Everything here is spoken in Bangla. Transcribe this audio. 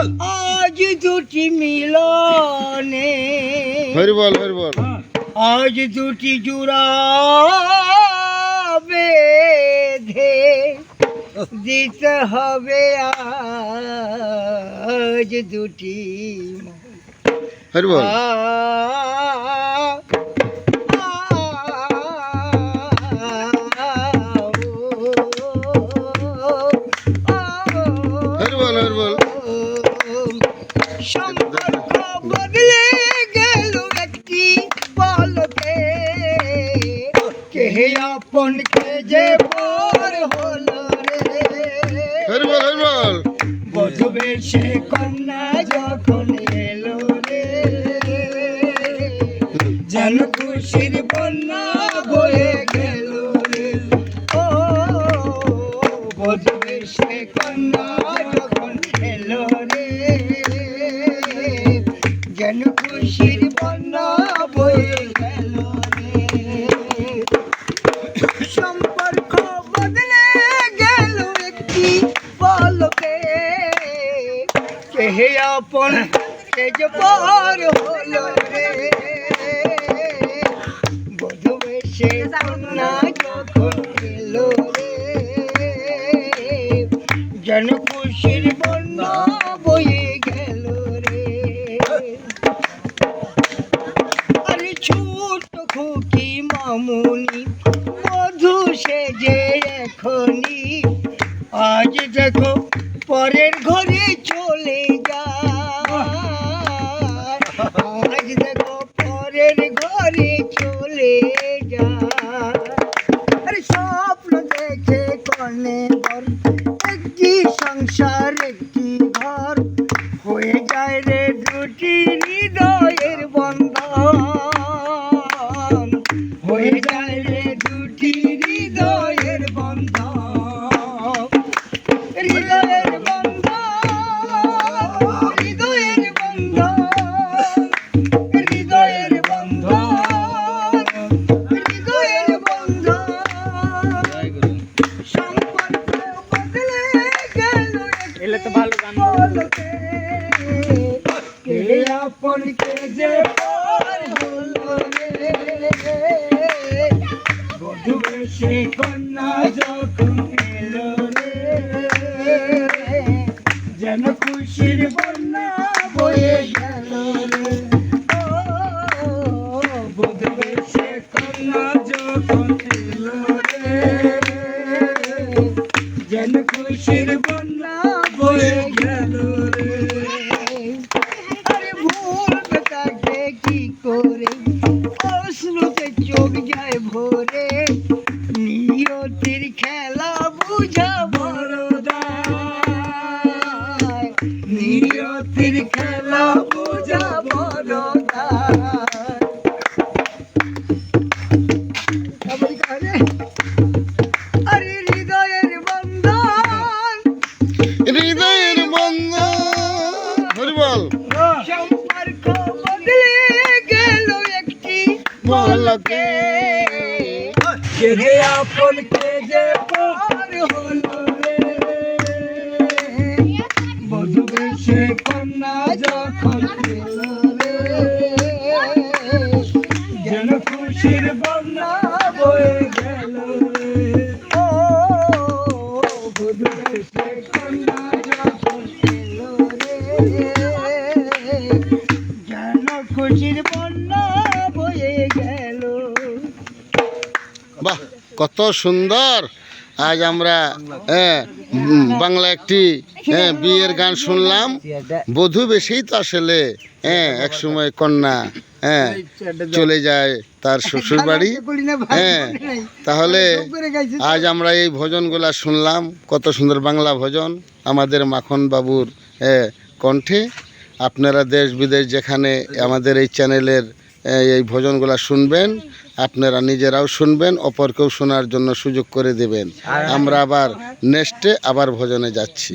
বল। আজ দুটি মিলনে। হরি বল হরি বল। আজ দুটি জুড়া বেঁধে দিতে হবে আজ দুটি হরি বল। আপন কে যে পর হলো বধবে সে কন্যা যখন এলো রে। যেন খুশির বন্যা বয়ে গেল রে। ও বধবে সে কন্যা যখন এলো রে। যেন খুশির কে আপন যে পর হলো রে। বধুবে সে কন্যা যখন এলো রে। যেন খুশির বন্যা বয়ে গেল রে। আরে ছোট খুকি মামুনি, মধু সেজে এখনি আজ দেখো পরের ঘরে চলে যা আজ দেখো পরের ঘরে চলে যা আরে স্বপ্ন দেখে কনে ঘর একটি সংসার, একটি ঘর, হয়ে যায় রে এলে তো ভালো গান কে আপন কে যে বধুবে সে কন্যা যখন এলো রে, যেন খুশির বন্যা বয়ে গেল রে ও সে যেন খুশির বন্যা বয়ে গেল করে? অশ্রুতে চোখ যায় ভোরে। নিয়তির খেলা বুঝা বড় নিয়তির খেলা সম্পর্ক বদলে গেল একটি বলকে কে আপন রে? যখন যেন খুশির বন্যা বাহ কত সুন্দর। আজ আমরা বাংলা একটি হ্যাঁ, বিয়ের গান শুনলাম। বধূ বেশিই তো আসলে হ্যাঁ এক সময় কন্যা হ্যাঁ চলে যায় তার শ্বশুর বাড়ি হ্যাঁ তাহলে আজ আমরা এই ভজনগুলা শুনলাম কত সুন্দর বাংলা ভজন আমাদের মাখন বাবুর হ্যাঁ, কণ্ঠে। আপনারা দেশ বিদেশ যেখানে আমাদের এই চ্যানেলের এই ভজনগুলা শুনবেন আপনারা নিজেরাও শুনবেন অপরকেও শোনার জন্য সুযোগ করে দেবেন। আমরা আবার নেক্সটে আবার ভজনে যাচ্ছি।